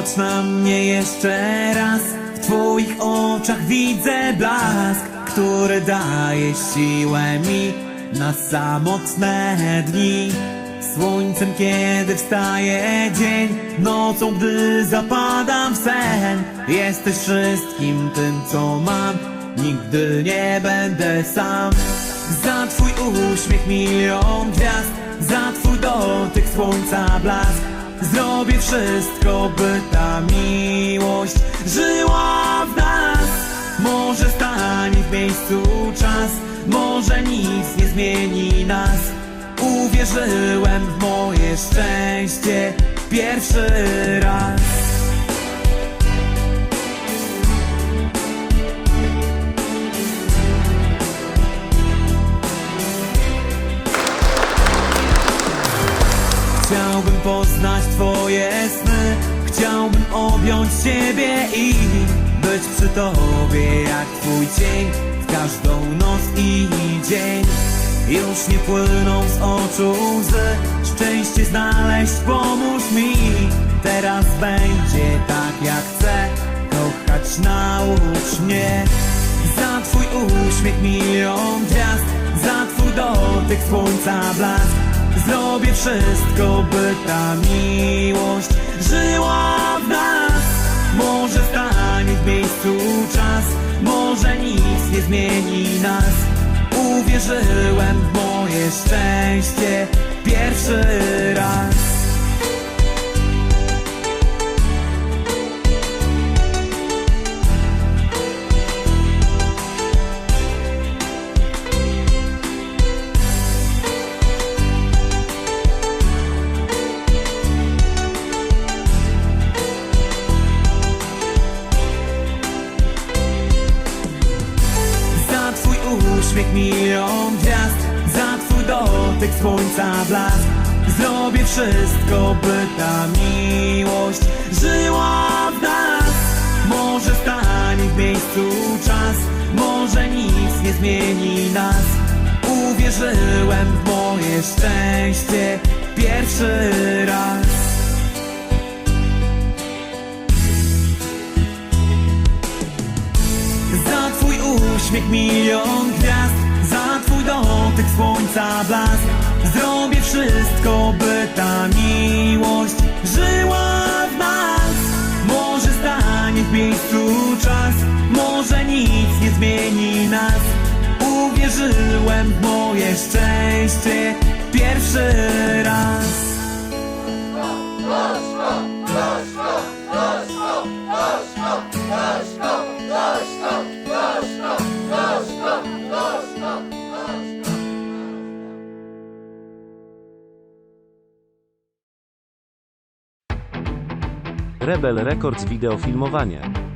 Popatrz na mnie jeszcze raz. W twoich oczach widzę blask Który daje siłę mi Na samotne dni. Słońcem kiedy wstaje dzień Nocą gdy zapadam w sen. Jesteś wszystkim tym co mam. Nigdy nie będę sam. Za twój uśmiech milion gwiazd Za twój dotyk słońca blask Zrobię wszystko by ta miłość Żyła w nas. Może stanie w miejscu czas Może nic nie zmieni nas. Uwierzyłem w moje szczęście Pierwszy raz Chciałbym poznać twoje sny. Chciałbym objąć ciebie i Być przy tobie jak twój cień W każdą noc i dzień. Już nie płyną z oczu łzy. Szczęście znaleźć pomóż mi. Teraz będzie tak jak chcę. Kochać naucz mnie. Za twój uśmiech milion gwiazd. Za twój dotyk słońca blask Zrobię wszystko, by ta miłość żyła w nas. Może stanie w miejscu czas Może nic nie zmieni nas. Uwierzyłem w moje szczęście Pierwszy raz uśmiech milion gwiazd Za twój dotyk słońca blask. Zrobię wszystko, by ta miłość żyła w nas. Może stanie w miejscu czas Może nic nie zmieni nas. Uwierzyłem w moje szczęście Pierwszy raz uśmiech milion gwiazd Za twój dotyk słońca blask. Zrobię wszystko, by ta miłość żyła w nas. Może stanie w miejscu czas Może nic nie zmieni nas. Uwierzyłem w moje szczęście Pierwszy raz Rebel Records Wideofilmowanie.